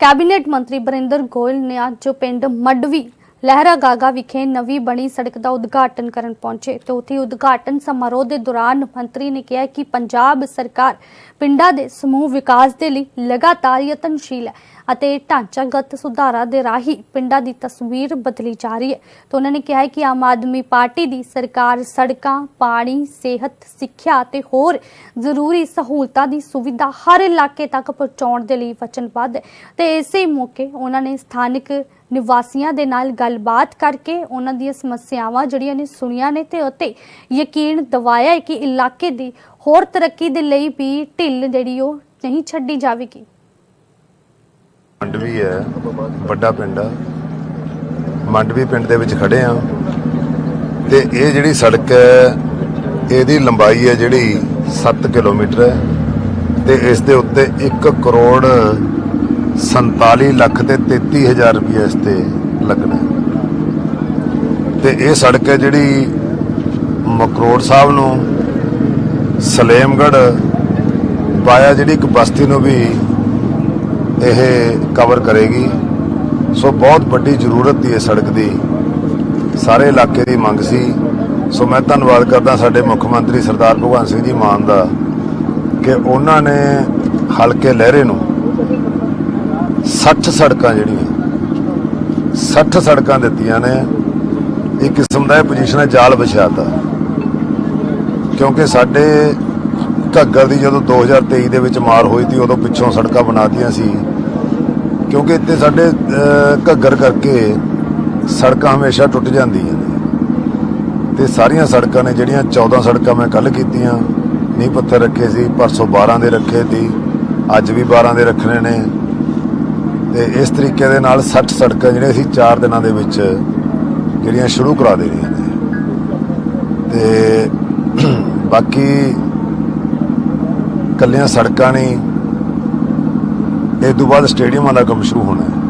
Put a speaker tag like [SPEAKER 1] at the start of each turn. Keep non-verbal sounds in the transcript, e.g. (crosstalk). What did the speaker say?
[SPEAKER 1] Cabinet ਮੰਤਰੀ ਬਰਿੰਦਰ ਗੋਇਲ ਨੇ ਅੱਜ ਪਿੰਡ ਮੱਡਵੀ ਲਹਿਰਾ ਗਾਗਾ ਵਿਖੇ ਨਵੀਂ ਬਣੀ ਸੜਕ ਦਾ ਉਦਘਾਟਨ ਕਰਨ ਪਹੁੰਚੇ ਤੇ ਉੱਥੇ ਉਦਘਾਟਨ ਸਮਾਰੋਹ ਦੇ ਦੌਰਾਨ ਮੰਤਰੀ ਨੇ ਕਿਹਾ ਕਿ ਪੰਜਾਬ ਸਰਕਾਰ ਪਿੰਡਾਂ ਦੇ ਸਮੂਹ ਵਿਕਾਸ ਦੇ ਲਈ ਲਗਾਤਾਰ ਯਤਨਸ਼ੀਲ ਹੈ ਅਤੇ ਢਾਂਚਾਗਤ ਸੁਧਾਰਾਂ ਦੇ ਰਾਹੀਂ ਪਿੰਡਾਂ ਦੀ ਤਸਵੀਰ ਬਦਲੀ ਜਾ ਰਹੀ ਹੈ। ਤਾਂ ਉਹਨਾਂ ਨੇ ਕਿਹਾ ਕਿ ਆਮ ਆਦਮੀ ਪਾਰਟੀ ਦੀ ਸਰਕਾਰ ਸੜਕਾਂ, ਪਾਣੀ, ਸਿਹਤ, ਸਿੱਖਿਆ ਅਤੇ ਹੋਰ ਜ਼ਰੂਰੀ ਸਹੂਲਤਾਂ ਦੀ ਸੁਵਿਧਾ ਹਰ ਇਲਾਕੇ ਤੱਕ ਪਹੁੰਚਾਉਣ ਦੇ ਲਈ ਵਚਨਬੱਧ ਹੈ। ਤੇ ਇਸੇ ਮੌਕੇ ਉਹਨਾਂ ਨੇ ਸਥਾਨਕ ਨਿਵਾਸੀਆਂ ਦੇ ਨਾਲ ਗੱਲਬਾਤ ਕਰਕੇ ਉਹਨਾਂ ਦੀਆਂ ਸਮੱਸਿਆਵਾਂ ਜਿਹੜੀਆਂ ਨੇ ਸੁਣੀਆਂ ਨੇ ਤੇ ਉੱਤੇ ਯਕੀਨ ਦਿਵਾਇਆ ਹੈ ਕਿ ਇਲਾਕੇ ਦੀ ਹੋਰ ਤਰੱਕੀ ਦੇ ਲਈ ਵੀ ਢਿੱਲ ਜਿਹੜੀ ਉਹ ਨਹੀਂ ਛੱਡੀ ਜਾਵੇਗੀ।
[SPEAKER 2] ਮੰਡਵੀ ਹੈ, ਵੱਡਾ ਪਿੰਡ ਆ। ਮੰਡਵੀ ਪਿੰਡ ਦੇ ਵਿੱਚ ਖੜੇ ਆ। ਤੇ ਇਹ ਜਿਹੜੀ ਸੜਕ ਹੈ, ਇਹਦੀ ਲੰਬਾਈ ਹੈ ਜਿਹੜੀ 7 ਕਿਲੋਮੀਟਰ ਹੈ। ਤੇ ਇਸ ਦੇ ਉੱਤੇ 1 ਕਰੋੜ 47 ਲੱਖ ਤੇ 33000 ਰੁਪਏ ਇਸ ਤੇ ਲੱਗਣਾ ਹੈ। ਤੇ ਇਹ ਸੜਕ ਹੈ ਜਿਹੜੀ ਮਕਰੋੜ ਸਾਹਿਬ ਨੂੰ ਸਲੇਮਗੜ ਪਾਇਆ ਜਿਹੜੀ ਇੱਕ ਬਸਤੀ ਨੂੰ ਵੀ ਇਹ ਕਵਰ ਕਰੇਗੀ। ਸੋ ਬਹੁਤ ਵੱਡੀ ਜ਼ਰੂਰਤ ਦੀ ਹੈ ਸੜਕ ਦੀ। ਸਾਰੇ ਇਲਾਕੇ ਦੀ ਮੰਗ ਸੀ। ਸੋ ਮੈਂ ਧੰਨਵਾਦ ਕਰਦਾ ਸਾਡੇ ਮੁੱਖ ਮੰਤਰੀ ਸਰਦਾਰ ਭਗਵੰਤ ਸਿੰਘ ਜੀ ਮਾਨ ਦਾ ਕਿ ਉਹਨਾਂ ਨੇ ਹਲਕੇ ਲਹਿਰੇ ਨੂੰ 60 ਸੜਕਾਂ ਜਿਹੜੀਆਂ 60 ਸੜਕਾਂ ਦਿੱਤੀਆਂ ਨੇ, ਇਹ ਕਿਸਮ ਦਾ ਇਹ ਪੋਜੀਸ਼ਨ ਹੈ, ਜਾਲ ਵਿਛਾਤਾ। ਕਿਉਂਕਿ ਸਾਡੇ ਘੱਗਰ ਦੀ ਜਦੋਂ 2023 ਦੇ ਵਿੱਚ ਮਾਰ ਹੋਈ ਸੀ, ਉਦੋਂ ਪਿੱਛੋਂ ਸੜਕਾਂ ਬਣਾਤੀਆਂ ਸੀ। ਕਿਉਂਕਿ ਇੱਥੇ ਸਾਡੇ ਘੱਗਰ ਕਰਕੇ ਸੜਕਾਂ ਹਮੇਸ਼ਾ ਟੁੱਟ ਜਾਂਦੀਆਂ ਨੇ। ਤੇ ਸਾਰੀਆਂ ਸੜਕਾਂ ਨੇ ਜਿਹੜੀਆਂ 14 ਸੜਕਾਂ ਮੈਂ ਕੱਲ ਕੀਤੀਆਂ, ਨੀਂਹ ਪੱਥਰ ਰੱਖੇ ਸੀ, ਪਰਸੋਂ 12 ਦੇ ਰੱਖੇ ਸੀ, ਅੱਜ ਵੀ 12 ਦੇ ਰੱਖਣੇ ਨੇ। ਤੇ ਇਸ ਤਰੀਕੇ ਦੇ ਨਾਲ 60 ਸੜਕਾਂ ਜਿਹੜੀਆਂ ਅਸੀਂ 4 ਦਿਨਾਂ ਦੇ ਵਿੱਚ ਜਿਹੜੀਆਂ ਸ਼ੁਰੂ ਕਰਾ ਦੇਣੀਆਂ ਨੇ। ਤੇ (clears throat) ਬਾਕੀ ਕੱਲੀਆਂ ਸੜਕਾਂ ਨਹੀਂ, ਇਹ ਤੋਂ ਬਾਅਦ ਸਟੇਡੀਅਮਾਂ ਦਾ ਕੰਮ ਸ਼ੁਰੂ ਹੋਣਾ ਹੈ।